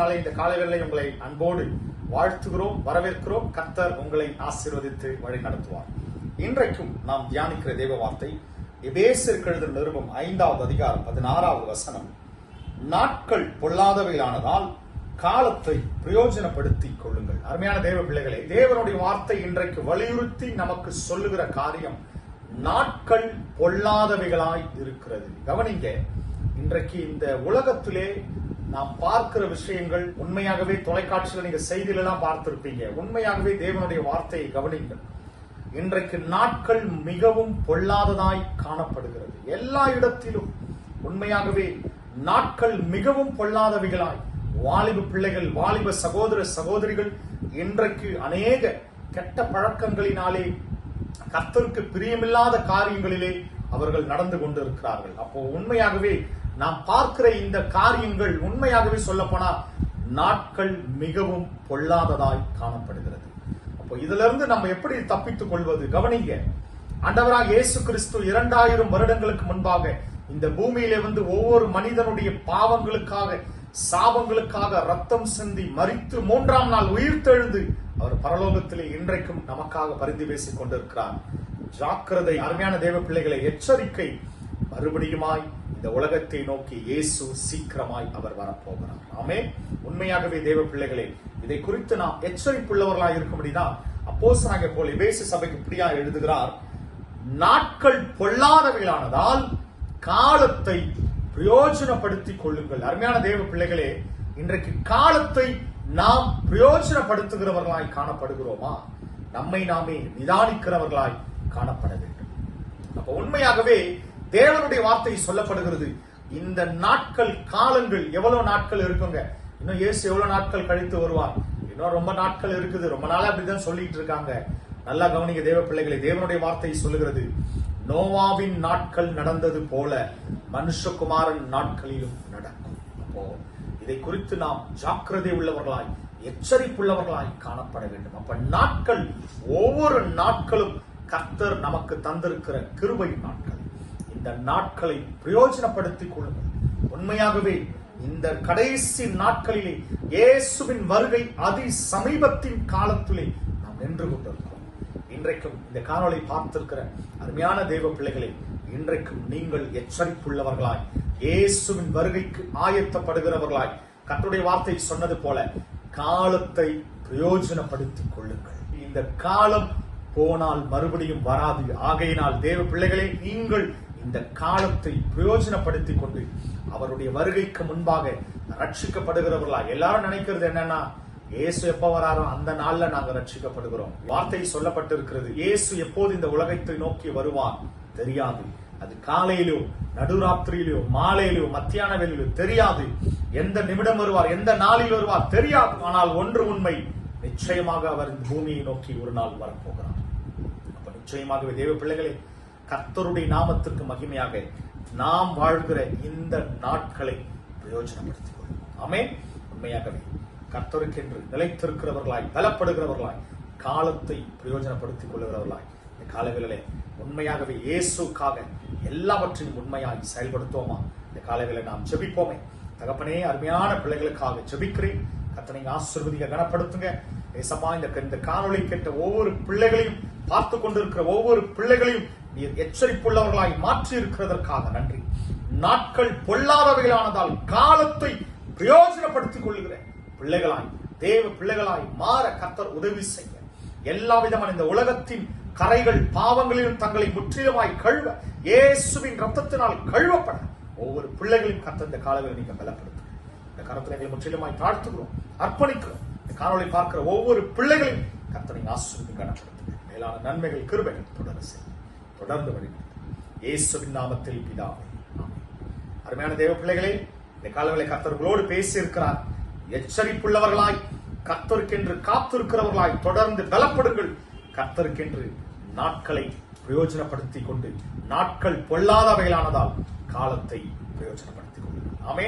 நாளை இந்த காலவேளை உங்களை அன்போடு வாழ்த்துகிறோம் வரவேற்கிறோம். கர்த்தர் உங்களை ஆசீர்வதித்து வழி நடத்துவார். இன்றைக்கும் நாம் தியானிக்கிற தேவ வார்த்தை எபேசிற்கெழுதல் கழுதல் நிருபம் ஐந்தாவது அதிகாரம் பதினாறாவது வசனம். நாட்கள் பொல்லாதவையிலானதால் காலத்தை பிரயோஜனப்படுத்திக் கொள்ளுங்கள். அருமையான தேவ பிள்ளைகளே தேவனுடைய வார்த்தை இன்றைக்கு வலியுறுத்தி நமக்கு சொல்லுகிற காரியம் நாட்கள் பொல்லாதவைகளாய் இருக்கிறது. கவனிங்க இன்றைக்கு இந்த உலகத்திலே நாம் பார்க்கிற விஷயங்கள் உண்மையாகவே தொலைக்காட்சியில் நீங்க செய்திகள் எல்லாம் பார்த்திருப்பீங்க. உண்மையாகவே தேவனுடைய வார்த்தையை கவனிங்கள் இன்றைக்கு நாட்கள் மிகவும் பொல்லாததாய் காணப்படுகிறது. எல்லா இடத்திலும் உண்மையாகவே நாட்கள் மிகவும் பொல்லாதவைகளாய். வாலிப பிள்ளைகள் வாலிப சகோதர சகோதரிகள் இன்றைக்கு அநேக கெட்ட பழக்கங்களினாலே கர்த்தருக்கு பிரியமில்லாத காரியங்களிலே அவர்கள் நடந்து கொண்டிருக்கிறார்கள். அப்போ உண்மையாகவே நாம் பார்க்கிற இந்த காரியங்கள் உண்மையாகவே சொல்லப்போனா நாட்கள் மிகவும் பொல்லாததாய் காணப்படுகிறது. அப்போ இதுல இருந்து நம்ம எப்படி தப்பித்துக் கொள்வது? கவனிங்க. ஆண்டவராக இயேசு கிறிஸ்து இரண்டாயிரம் வருடங்களுக்கு முன்பாக இந்த பூமியிலே வந்து ஒவ்வொரு மனிதனுடைய பாவங்களுக்காக சாபங்களுக்காக ரத்தம் சிந்தி மறித்து மூன்றாம் நாள் உயிர்த்தெழுந்து அவர் பரலோகத்திலே இன்றைக்கும் நமக்காக பரிந்து பேசிக் கொண்டிருக்கிறார். ஜாக்கிரதை அருமையான தேவ பிள்ளைகளை எச்சரிக்கை. மறுபடியுமாய் இந்த உலகத்தை நோக்கி இயேசு சீக்கிரமாய் அவர் வரப்போகிறார். ஆமே உண்மையாகவே தேவ பிள்ளைகளே இதை குறித்து நாம் எச்சரிப்புள்ளவர்களாக இருக்கும்படிதான் அப்போசனாக போல் இவேசு சபைக்கு இப்படியா எழுதுகிறார். நாட்கள் பொல்லாதவைகளானதால் காலத்தை பிரயோஜனப்படுத்திக் கொள்ளுங்கள். அருமையான தேவ பிள்ளைகளே இன்றைக்கு காலத்தை நாம் பிரயோஜனப்படுத்துகிறவர்களாய் காணப்படுகிறோமா? நம்மை நாமே நிதானிக்கிறவர்களாய் காணப்பட வேண்டும். அப்ப உண்மையாகவே தேவனுடைய வார்த்தை சொல்லப்படுகிறது. இந்த நாட்கள் காலங்கள் எவ்வளவு நாட்கள் இருக்குங்க? இன்னும் இயேசு எவ்வளவு நாட்கள் கழித்து வருவார்? இன்னும் ரொம்ப நாட்கள் இருக்குது. ரொம்ப நாளா அப்படிதான் சொல்லிட்டு இருக்காங்க. நல்லா கவனிங்க தேவ பிள்ளைகளை தேவனுடைய வார்த்தை சொல்லுகிறது. நோவாவின் நாட்கள் நடந்தது போல மனுஷகுமாரன் நாட்களிலும் நடக்கும். அப்போ இதை குறித்து நாம் ஜாக்கிரதை உள்ளவர்களாய் எச்சரிப்புள்ளவர்களாய் காணப்பட வேண்டும். அப்ப நாட்கள் ஒவ்வொரு நாட்களும் கர்த்தர் நமக்கு தந்திருக்கிற கிருபை நாட்கள். இந்த நாட்களை பிரயோஜனப்படுத்திக் கொள்ளுங்கள். உண்மையாகவே இந்த கடைசி நாட்களிலே இயேசுவின் வருகை அதி சமீபத்தின் காலத்திலே நாம் நின்று கொண்டிருக்கிறோம். இன்றைக்கும் இந்த காணொலை பார்த்திருக்கிற அருமையான தெய்வ பிள்ளைகளே இன்றைக்கும் நீங்கள் எச்சரிப்புள்ளவர்களாய் இயேசுவின் வருகைக்கு ஆயத்தப்படுகிறவர்களாய் கத்துடைய வார்த்தை சொன்னது போல காலத்தை பிரயோஜனப்படுத்திக் கொள்ளுங்கள். இந்த காலம் போனால் மறுபடியும் வராது. ஆகையினால் தேவ பிள்ளைகளே நீங்கள் இந்த காலத்தை பிரயோஜனப்படுத்திக் கொண்டு அவருடைய வருகைக்கு முன்பாக ரட்சிக்கப்படுகிறவர்களா எல்லாரும் நினைக்கிறது என்னன்னா இயேசு எப்ப வராரோ அந்த நாள்ல நாங்க ரட்சிக்கப்படுகிறோம். வார்த்தை சொல்லப்பட்டிருக்கிறது. இயேசு எப்போது இந்த உலகத்தை நோக்கி வருவார்? தெரியாது. அது காலையிலோ நடுராத்திரியிலோ மாலையிலோ மத்தியான வேலையிலோ தெரியாது. எந்த நிமிடம் வருவார் எந்த நாளில் வருவார் தெரியாது. ஆனால் ஒன்று உண்மை நிச்சயமாக அவர் இந்த பூமியை நோக்கி ஒரு நாள் வரப்போகிறார். நிச்சயமாகவே தேவ பிள்ளைகளே கர்த்தருடைய நாமத்திற்கு மகிமையாக நாம் வாழ்கிற இந்த நாட்களை பிரயோஜனப்படுத்திக் கொள்ளும் ஆமே உண்மையாகவே கர்த்தருக்கென்று நிலைத்திருக்கிறவர்களாய் பலப்படுகிறவர்களாய் காலத்தை பிரயோஜனப்படுத்திக் கொள்ளுகிறவர்களாய் இந்த காலவேளையிலே உண்மையாகவே இயேசுக்காக எல்லாவற்றையும் உண்மையாய் செயல்படுத்துவோமா? இந்த காலவேளை நாம் ஜெபிப்போமே. தகப்பனே அருமையான பிள்ளைகளுக்காக ஜெபிக்கிறேன். கத்தனை ஆசிர்வதிக்க கனப்படுத்துங்க. ஏசமா இந்த இந்த கேட்ட ஒவ்வொரு பிள்ளைகளையும் பார்த்து கொண்டிருக்கிற ஒவ்வொரு பிள்ளைகளையும் நீர் எச்சரிப்புள்ளவர்களாய் மாற்றி இருக்கிறதற்காக நன்றி. நாட்கள் பொல்லாதவைகளானதால் காலத்தை பிரயோஜனப்படுத்திக் கொள்கிற பிள்ளைகளாய் தேவ பிள்ளைகளாய் மாற கத்தர் உதவி செய்ய. எல்லா விதமான இந்த உலகத்தின் கரைகள் பாவங்களிலும் தங்களை முற்றிலுமாய் கழுவ இயேசுவின் ரத்தத்தினால் கழுவப்பட. ஒவ்வொரு பிள்ளைகளையும் கத்த இந்த காலவில் நீங்க பலப்படுத்துங்க இந்த கரத்தில் எங்களை முற்றிலுமாய் தாழ்த்துகிறோம் அர்ப்பணிக்கிறோம். இந்த காணொலி பார்க்கிற ஒவ்வொரு பிள்ளைகளையும் கத்தனை ஆசிரியர் கனப்படுத்துகிறேன் மேலான நன்மைகள் கிருபைகள் தொடர செய்யும் தொடர்ந்து வருகிறது இயேசுவின் நாமத்தில் பிதாவை அருமையான தேவ பிள்ளைகளே இந்த காலங்களை கர்த்தர்களோடு பேசியிருக்கிறார். எச்சரிப்புள்ளவர்களாய் கர்த்தருக்கென்று காத்திருக்கிறவர்களாய் தொடர்ந்து பலப்படுங்கள். கர்த்தருக்கென்று நாட்களை பிரயோஜனப்படுத்திக் கொண்டு நாட்கள் பொல்லாதவைகளானதால் காலத்தை பிரயோஜனப்படுத்திக் கொள்ளுங்கள். ஆமே